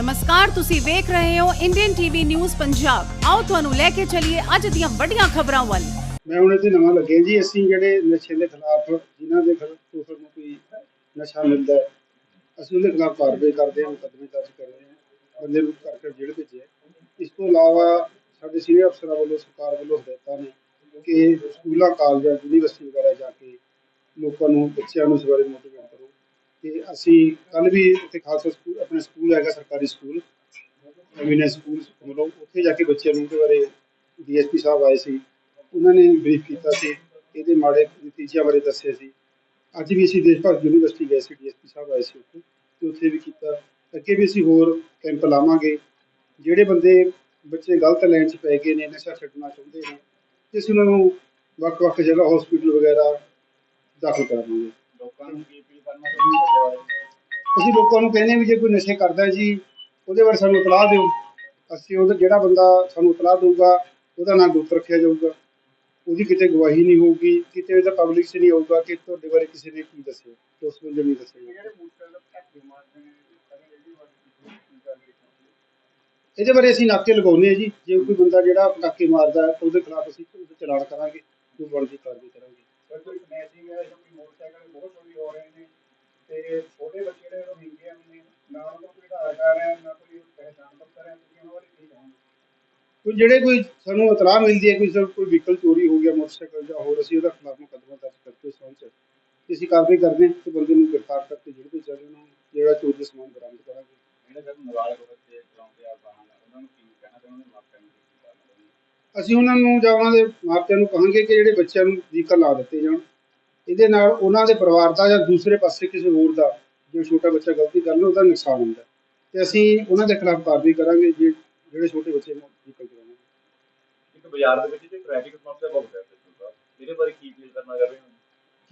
ਨਮਸਕਾਰ, ਤੁਸੀਂ ਵੇਖ ਰਹੇ ਹੋ ਇੰਡੀਅਨ ਟੀਵੀ ਨਿਊਜ਼ ਪੰਜਾਬ ਆਓ ਤੁਹਾਨੂੰ ਲੈ ਕੇ ਚੱਲੀਏ ਅੱਜ ਦੀਆਂ ਵੱਡੀਆਂ ਖਬਰਾਂ ਵੱਲ। ਮੈਂ ਹੁਣ ਇੱਥੇ ਨਵਾਂ ਲੱਗਿਆ ਜੀ, ਅਸੀਂ ਜਿਹੜੇ ਨਸ਼ੇ ਦੇ ਖਿਲਾਫ, ਜਿਨ੍ਹਾਂ ਦੇ ਖਿਲਾਫ ਕੋਈ ਨੂੰ ਕੋਈ ਨਸ਼ਾ ਮਿਲਦਾ ਹੈ, ਅਸੀਂ ਉਹਦੇ ਖਿਲਾਫ ਕਾਰਵਾਈ ਕਰਦੇ ਹਾਂ, ਮੁਕੱਦਮੇ ਦਰਜ ਕਰਦੇ ਹਾਂ, ਬੰਦੇ ਨੂੰ ਕਰਕੇ ਜੇਲ੍ਹ ਭੇਜਿਆ ਇਸ ਤੋਂ ਇਲਾਵਾ ਸਾਡੇ ਸੀਨੀਅਰ ਅਫਸਰਾਂ ਵੱਲੋਂ, ਸਰਕਾਰ ਵੱਲੋਂ ਹਦਾਇਤਾਂ ਨੇ ਕਿ ਸਕੂਲਾਂ, ਕਾਲਜਾਂ ਯੂਨੀਵਰਸਿਟੀ ਵਗੈਰਾ ਜਾ ਕੇ ਲੋਕਾਂ ਨੂੰ, ਬੱਚਿਆਂ ਨੂੰ ਇਸ ਬਾਰੇ ਮੋਟੀਵੇਟ ਤੇ ਅਸੀਂ ਕੱਲ ਵੀ ਇੱਥੇ ਖਾਲਸਾ ਸਕੂਲ ਆਪਣੇ ਸਕੂਲ ਹੈਗਾ ਸਰਕਾਰੀ ਸਕੂਲ। ਐਮੀਨੈਂਸ ਸਕੂਲ ਵੱਲੋਂ ਉੱਥੇ ਜਾ ਕੇ ਬੱਚਿਆਂ ਨੂੰ ਉਹਦੇ ਬਾਰੇ ਡੀਐਸਪੀ ਸਾਹਿਬ ਆਏ ਸੀ। ਉਹਨਾਂ ਨੇ ਬਰੀਫ ਕੀਤਾ ਸੀ। ਇਹਦੇ ਮਾੜੇ ਨਤੀਜਿਆਂ ਬਾਰੇ ਦੱਸਿਆ ਸੀ। ਅੱਜ ਵੀ ਅਸੀਂ ਦੇਸ਼ ਭਰ ਯੂਨੀਵਰਸਿਟੀ ਗਏ ਸੀ, ਡੀਐਸਪੀ ਸਾਹਿਬ ਆਏ ਸੀ ਉੱਥੇ। ਤੇ ਉੱਥੇ ਵੀ ਕੀਤਾ। ਅੱਗੇ ਵੀ ਅਸੀਂ ਹੋਰ ਕੈਂਪ ਲਾਵਾਂਗੇ। ਜਿਹੜੇ ਬੰਦੇ ਬੱਚੇ ਗਲਤ ਲਾਈਨ 'ਚ ਪੈ ਗਏ ਨੇ, ਨਸ਼ਾ ਛੱਡਣਾ ਚਾਹੁੰਦੇ ਨੇ, ਤੇ ਅਸੀਂ ਉਹਨਾਂ ਨੂੰ ਵੱਖ-ਵੱਖ ਜਗ੍ਹਾ ਹਸਪੀਟਲ ਵਗੈਰਾ ਦਾਖਲ ਕਰਾਵਾਂਗੇ। ਲੋਕਾਂ ਨੂੰ ਕੀ ਅਸੀਂ ਲੋਕਾਂ ਨੂੰ ਕਹਿੰਦੇ ਵੀ ਜੇ ਕੋਈ ਨਸ਼ੇ ਕਰਦਾ ਜੀ, ਉਹਦੇ ਬਾਰੇ ਸਾਨੂੰ ਇਤਲਾਹ ਦਿਓ। ਅਸੀਂ ਉਹਦਾ, ਜਿਹੜਾ ਬੰਦਾ ਸਾਨੂੰ ਇਤਲਾਹ ਦੇਊਗਾ, ਉਹਦਾ ਨਾਮ ਗੁਪਤ ਰੱਖਿਆ ਜਾਊਗਾ। ਉਹਦੀ ਕਿਤੇ ਗਵਾਹੀ ਨਹੀਂ ਹੋਊਗੀ, ਕਿਤੇ ਉਹਦਾ ਪਬਲਿਕ 'ਚ ਨਹੀਂ ਹੋਊਗਾ ਕਿ ਤੁਹਾਡੇ ਬਾਰੇ ਕਿਸੇ ਨੇ ਕੀ ਦੱਸਿਆ ਤੇ ਉਸ ਬੰਦੇ ਨੂੰ ਦੱਸਿਆ। ਇਹਦੇ ਬਾਰੇ ਅਸੀਂ ਨਾਕੇ ਲਗਾਉਂਦੇ ਹਾਂ ਜੀ। ਜੇ ਕੋਈ ਬੰਦਾ ਜਿਹੜਾ ਪਟਾਕੇ ਮਾਰਦਾ ਉਹਦੇ ਖਿਲਾਫ ਅਸੀਂ ਉਹਦੇ ਚਲਾਨ ਕਰਾਂਗੇ, ਜੋ ਬਣਦੀ ਕਾਰਵਾਈ ਕਰਾਂਗੇ। ਕੋਈ ਮੈਚਿੰਗ ਹੈ ਕੋਈ ਮੋਟਰਸਾਈਕਲ ਬਹੁਤ ਚੋਰੀ ਹੋ ਰਹੇ ਨੇ। ਤੇ ਛੋਟੇ ਬੱਚੇ ਜਿਹੜੇ ਉਹ ਹਿੰਦੀਆਂ ਨੇ ਨਾ ਉਹਨਾਂ ਕੋਈ ਆਧਾਰ ਹੈ ਨਾ ਕੋਈ ਪਹਿਚਾਣ ਪੱਤਰ ਹੈ ਤੁਸੀਂ ਉਹਨਾਂ ਬਾਰੇ ਕੀ ਕਹੋਗੇ? ਕੋਈ ਜਿਹੜੇ ਕੋਈ ਸਾਨੂੰ ਇਤਲਾਹ ਮਿਲਦੀ ਹੈ ਕੋਈ ਸਰ ਕੋਈ ਵਹੀਕਲ ਚੋਰੀ ਹੋ ਗਿਆ ਮੋਟਰਸਾਈਕਲ ਜਾਂ ਹੋਰ ਅਸੀਂ ਉਹਦਾ ਖਿਲਾਫ ਮੁਕੱਦਮਾ ਦਰਜ ਕਰਕੇ ਉਸ ਸੰਬੰਧ 'ਚ ਤੇ ਅਸੀਂ ਕਾਰਵਾਈ ਕਰਦੇ ਤੇ ਬੰਦੇ ਨੂੰ ਗ੍ਰਿਫਤਾਰ ਕਰਕੇ ਜਿਹੜੇ ਵੀ ਚੱਲੇ ਉਹਨਾਂ ਨੂੰ ਜਿਹੜਾ ਚੋਰੀ ਦਾ ਸਮਾਨ ਬਰਾਮਦ ਕਰਾਂਗੇ। ਜਿਹੜੇ ਸਰ ਨਾਬਾਲਗ ਬੱਚੇ ਚਲਾਉਂਦੇ ਆ ਵਾਹਨ ਉਹਨਾਂ ਨੂੰ ਕੀ ਕਹਿਣਾ ਚਾਹੁੰਦੇ ਮਾਪਿਆਂ ਨੂੰ ਕੀ ਕਰਨਾ ਚਾਹੁੰਦੇ ਅਸੀਂ ਉਹਨਾਂ ਨੂੰ ਜਾਂ ਉਹਨਾਂ ਦੇ ਮਾਪਿਆਂ ਨੂੰ ਕਹਾਂਗੇ ਕਿ ਜਿਹੜੇ ਬੱਚਿਆਂ ਨੂੰ ਵਹੀਕਲ ਲਾ ਦਿੱਤੇ ਜਾਣ। ਇਹਦੇ ਨਾਲ ਉਹਨਾਂ ਦੇ ਪਰਿਵਾਰ ਦਾ ਜਾਂ ਦੂਸਰੇ ਪਾਸੇ ਕਿਸੇ ਹੋਰ ਦਾ ਜੋ ਛੋਟਾ ਬੱਚਾ ਗਲਤੀ ਕਰ ਲੇ ਉਹਦਾ ਨੁਕਸਾਨ ਹੁੰਦਾ। ਤੇ ਅਸੀਂ ਉਹਨਾਂ ਦੇ ਖਿਲਾਫ ਕਾਰਵਾਈ ਕਰਾਂਗੇ ਜੇ ਜਿਹੜੇ ਛੋਟੇ ਬੱਚੇ ਨੂੰ ਵਹੀਕਲ ਚਲਾਉਣਗੇ ਇੱਕ ਬਾਜ਼ਾਰ ਦੇ ਵਿੱਚ ਤੇ ਟ੍ਰੈਫਿਕ ਸਮੱਸਿਆ ਬਹੁਤ ਹੈ ਇਹਦੇ ਬਾਰੇ ਕੀ ਅਪੀਲ ਕਰਨਾ ਚਾਹ ਰਹੇ ਹੋ?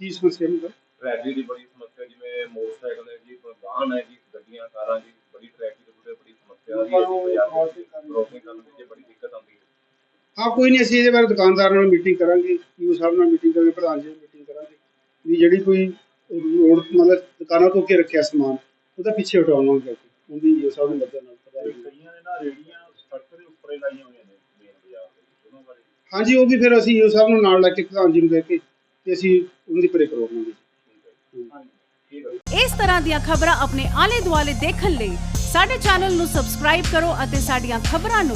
ਕੀ ਸਮੱਸਿਆ ਨੂੰ ਟ੍ਰੈਫਿਕ ਦੀ ਬੜੀ ਸਮੱਸਿਆ ਜਿਵੇਂ ਮੋਟਰਸਾਈਕਲ ਹੈ ਜੀ ਵਾਹਨ ਹੈ ਜੀ ਗੱਡੀਆਂ ਕਾਰਾਂ ਦੀ ਬੜੀ ਟ੍ਰੈਫਿਕ ਦੀ ਬੜੀ ਬੜੀ ਸਮੱਸਿਆ ਆ ਰਹੀ ਹੈ ਜੀ ਬਾਜ਼ਾਰ ਦੇ ਵਿੱਚ। ਕ੍ਰੋਸਿੰਗ ਕਰਨ ਵਿੱਚ ਬੜੀ ਹਾਂ ਕੋਈ ਨਹੀਂ ਅਸੀਂ ਇਹਦੇ ਬਾਰੇ ਦੁਕਾਨਦਾਰ ਨਾਲ ਮੀਟਿੰਗ ਕਰਾਂਗੇ ਯੂ ਸਾਹਿਬ ਨਾਲ ਮੀਟਿੰਗ ਕਰਾਂਗੇ ਪ੍ਰਧਾਨ ਜੀ ਨਾਲ ਮੀਟਿੰਗ ਕਰਾਂਗੇ ਵੀ ਜਿਹੜੀ ਕੋਈ ਰੋਡ ਮਤਲਬ ਦੁਕਾਨਾਂ ਤੋਂ ਅੱਗੇ ਰੱਖਿਆ ਸਮਾਨ ਉਹਦਾ ਪਿੱਛੇ ਹਟਾਵਾਂਗੇ ਉਹਦੀ ਯੂ ਸਾਹਿਬ ਨੂੰ ਮਦਦ ਨਾਲ। ਕਈਆਂ ਨੇ ਨਾ ਰੇੜੀਆਂ ਸੜਕ ਦੇ ਉੱਪਰ ਹੀ ਲਾਈਆਂ ਹੋਈਆਂ ਨੇ ਮੇਨ ਬਾਜ਼ਾਰ ਦੇ ਵਿੱਚ ਉਹਨਾਂ ਬਾਰੇ। ਹਾਂਜੀ ਉਹ ਵੀ ਫਿਰ ਅਸੀਂ ਯੂ ਸਾਹਿਬ ਨੂੰ ਨਾਲ ਲੈ ਕੇ ਪ੍ਰਧਾਨ ਜੀ ਨੂੰ ਕਹਿ ਕੇ ਤੇ ਅਸੀਂ ਉਹਨਾਂ ਦੀ ਪਰੇ ਕਰਵਾਵਾਂਗੇ। ਇਸ ਤਰ੍ਹਾਂ ਦੀਆਂ ਖਬਰਾਂ ਆਪਣੇ ਆਲੇ ਦੁਆਲੇ ਦੇਖਣ ਲਈ ਸਾਡੇ ਚੈਨਲ ਨੂੰ ਸਬਸਕ੍ਰਾਈਬ ਕਰੋ ਅਤੇ ਸਾਡੀਆਂ ਖਬਰਾਂ ਨੂੰ